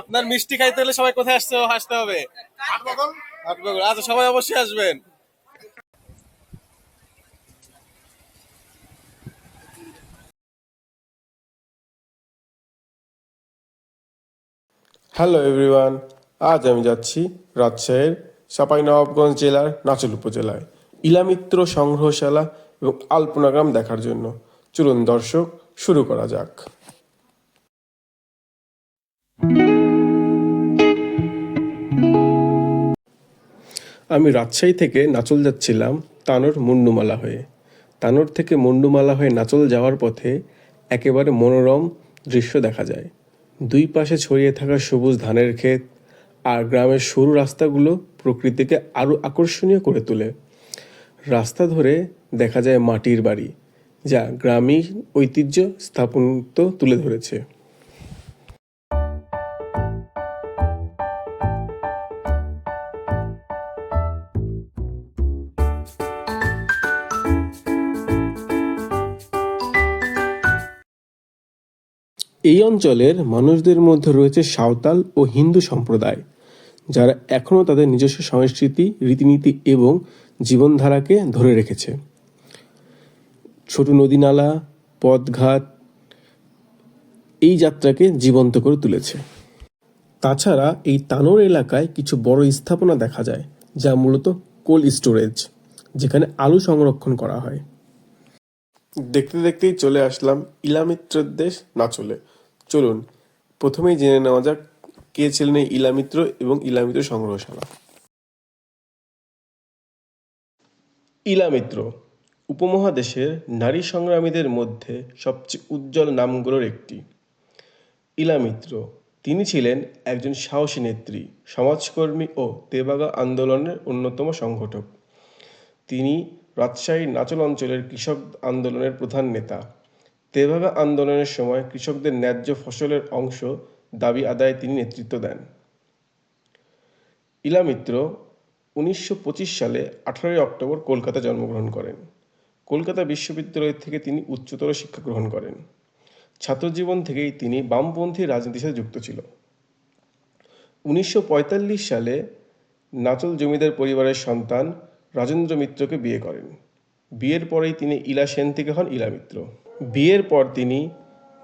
আপনার মিষ্টি খাইতে হলে সবাই কোথায় আসতে আসতে হবে। হাটবাগল আচ্ছা সবাই অবশ্যই আসবেন। হ্যালো এভরিওয়ান আজ আমি যাচ্ছি রাজশাহীর চাঁপাইনবাবগঞ্জ জেলার নাচল উপজেলায়। ইলামিত্র সংগ্রহশালা এবং আলপনা গ্রাম দেখার জন্য। চলুন দর্শক শুরু করা যাক। আমি রাজশাহী থেকে নাচল যাচ্ছিলাম তানোর মুন্ডুমালা হয়ে। তানোর থেকে মুন্ডুমালা হয়ে নাচল যাওয়ার পথে একেবারে মনোরম দৃশ্য দেখা যায়। দুই পাশে ছড়িয়ে থাকা সবুজ ধানের ক্ষেত আর গ্রামের সরু রাস্তাগুলো প্রকৃতিকে আরও আকর্ষণীয় করে তোলে। রাস্তা ধরে দেখা যায় মাটির বাড়ি, যা গ্রামীণ ঐতিহ্য স্থাপত্য তুলে ধরেছে। এই অঞ্চলের মানুষদের মধ্যে রয়েছে সাঁওতাল ও হিন্দু সম্প্রদায়, যারা এখনও তাদের নিজস্ব সংস্কৃতি, রীতিনীতি এবং জীবনধারাকে ধরে রেখেছে। ছোট নদীনালা, পথঘাট এই যাত্রাকে জীবন্ত করে তুলেছে। তাছাড়া এই তানোর এলাকায় কিছু বড় স্থাপনা দেখা যায়, যা মূলত কোল্ড স্টোরেজ, যেখানে আলু সংরক্ষণ করা হয়। দেখতে দেখতেই চলে আসলাম ইলামিত্রের দেশ নাচলে। চলুন, প্রথমেই জেনে নেওয়া যাক কে ছিলেন এই ইলামিত্র এবং ইলামিত্র সংগ্রহশালা। ইলামিত্র, উপমহাদেশের নারী সংগ্রামীদের মধ্যে সবচেয়ে উজ্জ্বল নামগুলোর একটি। ইলামিত্র, তিনি ছিলেন একজন সাহসী নেত্রী, সমাজকর্মী ও তেবাগা আন্দোলনের অন্যতম সংগঠক। তিনি রাজশাহী নাচল অঞ্চলের কৃষক আন্দোলনের প্রধান নেতা। তেভাগা আন্দোলনের সময় কৃষকদের ন্যায্য ফসলের অংশ দাবি আদায়ে তিনি নেতৃত্ব দেন। ইলামিত্র উনিশশো পঁচিশ সালে আঠারোই অক্টোবর কলকাতা জন্মগ্রহণ করেন। কলকাতা বিশ্ববিদ্যালয় থেকে তিনি উচ্চতর শিক্ষা গ্রহণ করেন। ছাত্রজীবন থেকেই তিনি বামপন্থী রাজনীতির সাথে যুক্ত ছিল। উনিশশো পঁয়তাল্লিশ সালে নাচল জমিদার পরিবারের সন্তান রাজেন্দ্র মিত্রকে বিয়ে করেন। বিয়ের পরেই তিনি ইলা সেন থেকে হন ইলা মিত্র। বিয়ের পর তিনি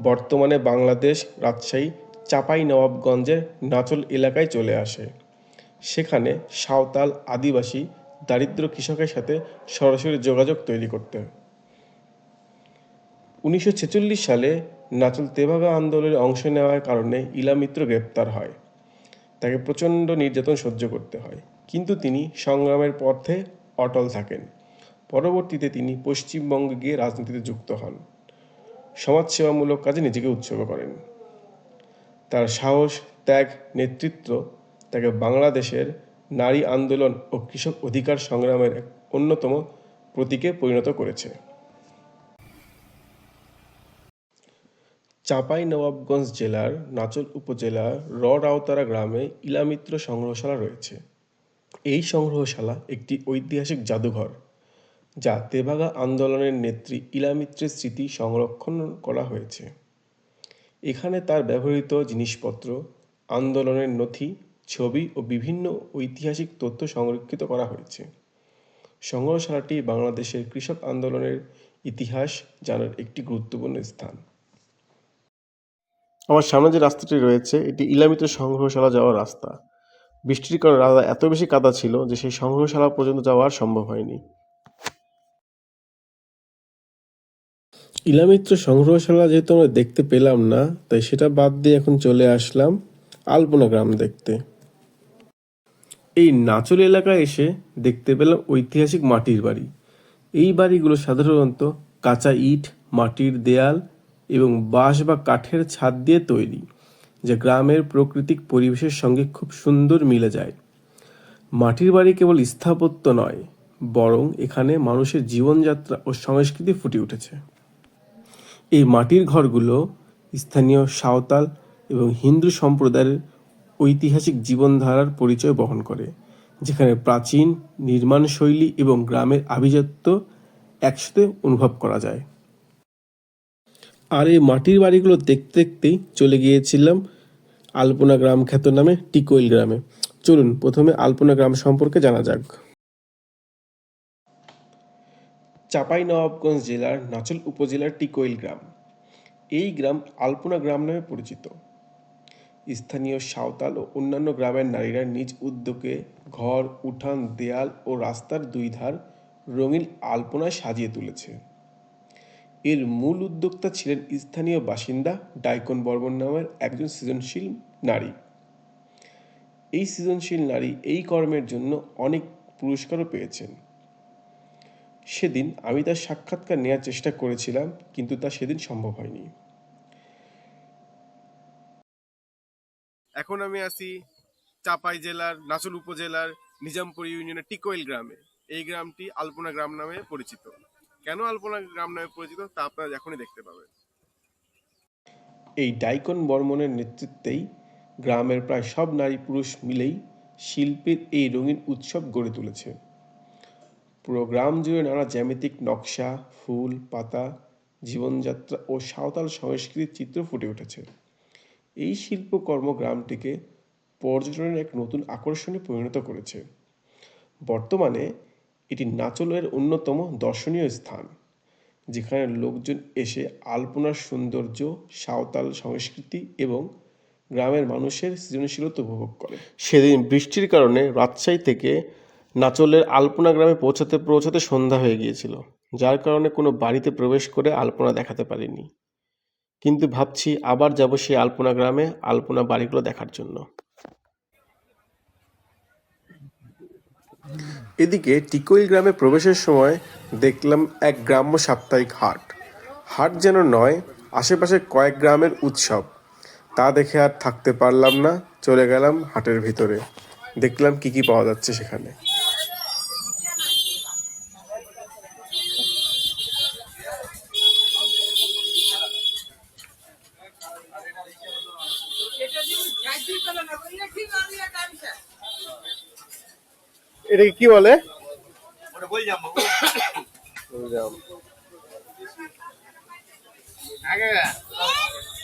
বর্তমানে বাংলাদেশ রাজশাহী চাপাই নবাবগঞ্জের নাচল এলাকায় চলে আসে। সেখানে সাঁওতাল আদিবাসী দারিদ্র কৃষকের সাথে সরাসরি যোগাযোগ তৈরি করতে উনিশশো ছেচল্লিশ সালে নাচল তেভাগা আন্দোলনে অংশ নেওয়ার কারণে ইলা মিত্র গ্রেপ্তার হয়। তাকে প্রচণ্ড নির্যাতন সহ্য করতে হয়। কিন্তু তিনি সংগ্রামের পথে অটল থাকেন। পরবর্তীতে তিনি পশ্চিমবঙ্গে গিয়ে রাজনীতিতে যুক্ত হন। সমাজসেবামূলক কাজে নিজেকে উৎসর্গ করেন। তার সাহস, ত্যাগ, নেতৃত্ব তাকে বাংলাদেশের নারী আন্দোলন ও কৃষক অধিকার সংগ্রামের এক অন্যতম প্রতীকে পরিণত করেছে। চাঁপাই নবাবগঞ্জ জেলার নাচল উপজেলার রডাউতারা গ্রামে ইলামিত্র সংগ্রহশালা রয়েছে। এই সংগ্রহশালা একটি ঐতিহাসিক জাদুঘর, যা তেভাগা আন্দোলনের নেত্রী ইলামিত্রের স্মৃতি সংরক্ষণ করা হয়েছে। এখানে তার ব্যবহৃত জিনিসপত্র, আন্দোলনের নথি, ছবি ও বিভিন্ন ঐতিহাসিক তথ্য সংরক্ষিত করা হয়েছে। সংগ্রহশালাটি বাংলাদেশের কৃষক আন্দোলনের ইতিহাস জানার একটি গুরুত্বপূর্ণ স্থান। আমার সামনে যে রাস্তাটি রয়েছে, এটি ইলামিত সংগ্রহশালা যাওয়ার রাস্তা। বৃষ্টির কারণে রাস্তা এত বেশি কাদা ছিল যে সেই সংগ্রহশালা পর্যন্ত যাওয়া সম্ভব হয়নি। ইলামিত্র সংগ্রহশালা যেহেতু আমরা দেখতে পেলাম না, তাই সেটা বাদ দিয়ে এখন চলে আসলাম আলপনা গ্রাম দেখতে। এই নাচল এলাকায় এসে দেখতে পেলাম ঐতিহাসিক মাটির বাড়ি। এই বাড়িগুলো সাধারণত কাঁচা ইট, মাটির দেয়াল এবং বাঁশ বা কাঠের ছাদ দিয়ে তৈরি। যা গ্রামের প্রাকৃতিক পরিবেশের সঙ্গে খুব সুন্দর মিলে যায়। মাটির বাড়ি কেবল স্থাপত্য নয়, বরং এখানে মানুষের জীবনযাত্রা ও সংস্কৃতি ফুটে উঠেছে। এই মাটির ঘরগুলো স্থানীয় সাঁওতাল এবং হিন্দু সম্প্রদায়ের ঐতিহাসিক জীবনধারার পরিচয় বহন করে, যেখানে প্রাচীন নির্মাণ শৈলী এবং গ্রামের আভিজাত্য একসাথে অনুভব করা যায়। আর এই মাটির বাড়িগুলো দেখতে দেখতেই চলে গিয়েছিলাম আলপনা গ্রাম খ্যাত নামে টিকোইল গ্রামে। চলুন, প্রথমে আলপনা গ্রাম সম্পর্কে জানা যাক। চাপাই নবাবগঞ্জ জেলার নাচল উপজেলার টিকোইল গ্রাম। এই গ্রাম আলপনা গ্রাম নামে পরিচিত। স্থানীয় সাঁওতাল ও অন্যান্য গ্রামের নারীরা নিজ উদ্যোগে ঘর, উঠান, দেয়াল ও রাস্তার দুই ধার রঙিন আলপনায় সাজিয়ে তুলেছে। এর মূল উদ্যোক্তা ছিলেন স্থানীয় বাসিন্দা ডাইকন বর্মন নামের একজন সৃজনশীল নারী। এই সৃজনশীল নারী এই কর্মের জন্য অনেক পুরস্কারও পেয়েছেন। সেদিন আমি তার সাক্ষাৎকার নেওয়ার চেষ্টা করেছিলাম কিন্তু তা সেদিন সম্ভব হয়নি। এখন আমি আছি চাপাই জেলার নাচল উপজেলার নিজামপুর ইউনিয়নের টিকোইল গ্রামে। এই গ্রামটি আলপনা গ্রাম নামে পরিচিত। কেন আলপনা গ্রাম নামে পরিচিত তা আপনারা এখনই দেখতে পাবেন। এই ডাইকন বর্মনের নেতৃত্বেই গ্রামের প্রায় সব নারী পুরুষ মিলেই শিল্পের এই রঙিন উৎসব গড়ে তুলেছে। পুরো গ্রাম জুড়ে নানা জ্যামিতিক নকশা, ফুল, পাতা, জীবনযাত্রা ও সাঁওতাল সংস্কৃতির চিত্র ফুটে উঠেছে। এই শিল্পকর্ম গ্রামটিকে পর্যটনের এক নতুন আকর্ষণে পরিণত করেছে। বর্তমানে এটি নাচলের অন্যতম দর্শনীয় স্থান, যেখানে লোকজন এসে আলপনার সৌন্দর্য, সাঁওতাল সংস্কৃতি এবং গ্রামের মানুষের সৃজনশীলতা উপভোগ করে। সেদিন বৃষ্টির কারণে রাজশাহী থেকে নাচলের আলপনা গ্রামে পৌঁছাতে পৌঁছাতে সন্ধ্যা হয়ে গিয়েছিল, যার কারণে কোনো বাড়িতে প্রবেশ করে আলপনা দেখাতে পারিনি। কিন্তু ভাবছি আবার যাব সেই আলপনা গ্রামে আলপনা বাড়িগুলো দেখার জন্য। এদিকে টিকইল গ্রামে প্রবেশের সময় দেখলাম এক গ্রাম্য সাপ্তাহিক হাট। হাট যেন নয়, আশেপাশে কয়েক গ্রামের উৎসব। তা দেখে আর থাকতে পারলাম না, চলে গেলাম হাটের ভিতরে। দেখলাম কি কি পাওয়া যাচ্ছে সেখানে। এটাকে কি বলে?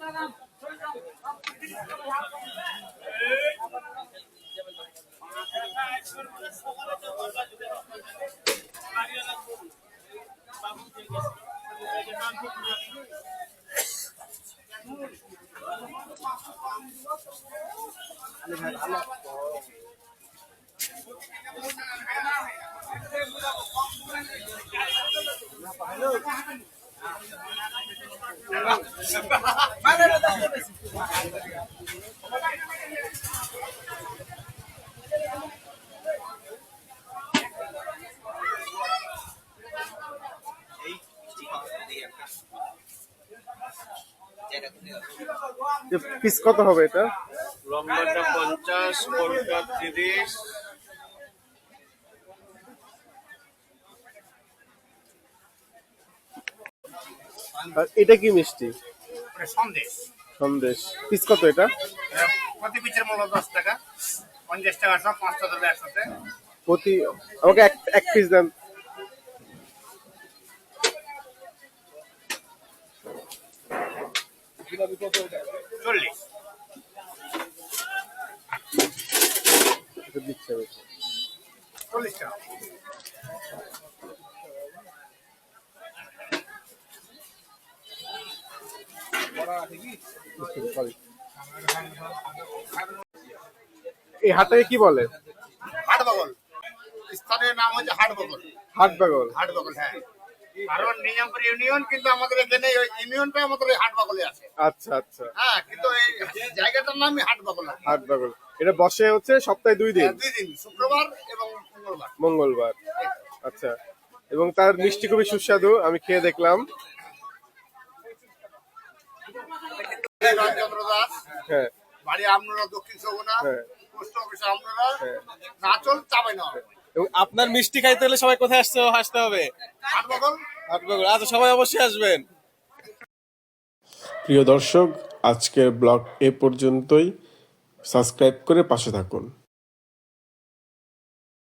টাকা পিস কত হবে এটা? লম্বাটা পঞ্চাশ কোনটা তিরিশ। আর এটা কি মিষ্টি? সন্দেশ। সন্দেশ। পিস কত এটা? প্রতি পিসের মূল্য দশ টাকা। পঞ্চাশ টাকা সব পাঁচটা দেবে একসাথে। প্রতি আমাকে এক এক পিস দেন। চল্লিশ। দিচ্ছে। চল্লিশ টাকা। এই হাটটাকে কি বলে? হাট বগল। স্থানের নাম হচ্ছে হাট বগল। হাট বাগল। হাট বগল হ্যাঁ। কারণ নিজামপুর ইউনিয়ন কিন্তু আমাদের এখানে ওই ইউনিয়নটা আমাদের ওই হাট বাগলে আছে। আচ্ছা আচ্ছা। হ্যাঁ কিন্তু এই জায়গাটার নামই হাট বাগল হাট বাগল। এটা বসে হচ্ছে সপ্তাহে দুই দিন? দুই দিন শুক্রবার এবং মঙ্গলবার। মঙ্গলবার। আচ্ছা। এবং তার মিষ্টি খুবই সুস্বাদু আমি খেয়ে দেখলাম। দাস হ্যাঁ। বাড়ি আমরা দক্ষিণ সগুনা হ্যাঁ। পোস্ট অফিস আমরা নাচল চাবাই না। আপনার মিষ্টি খাইতে হলে সবাই কোথায় আসতে আসতে হবে? হাট বাগল আচ্ছা সবাই অবশ্যই আসবেন। প্রিয় দর্শক আজকের ব্লগ এ পর্যন্তই। সাবস্ক্রাইব করে পাশে থাকুন।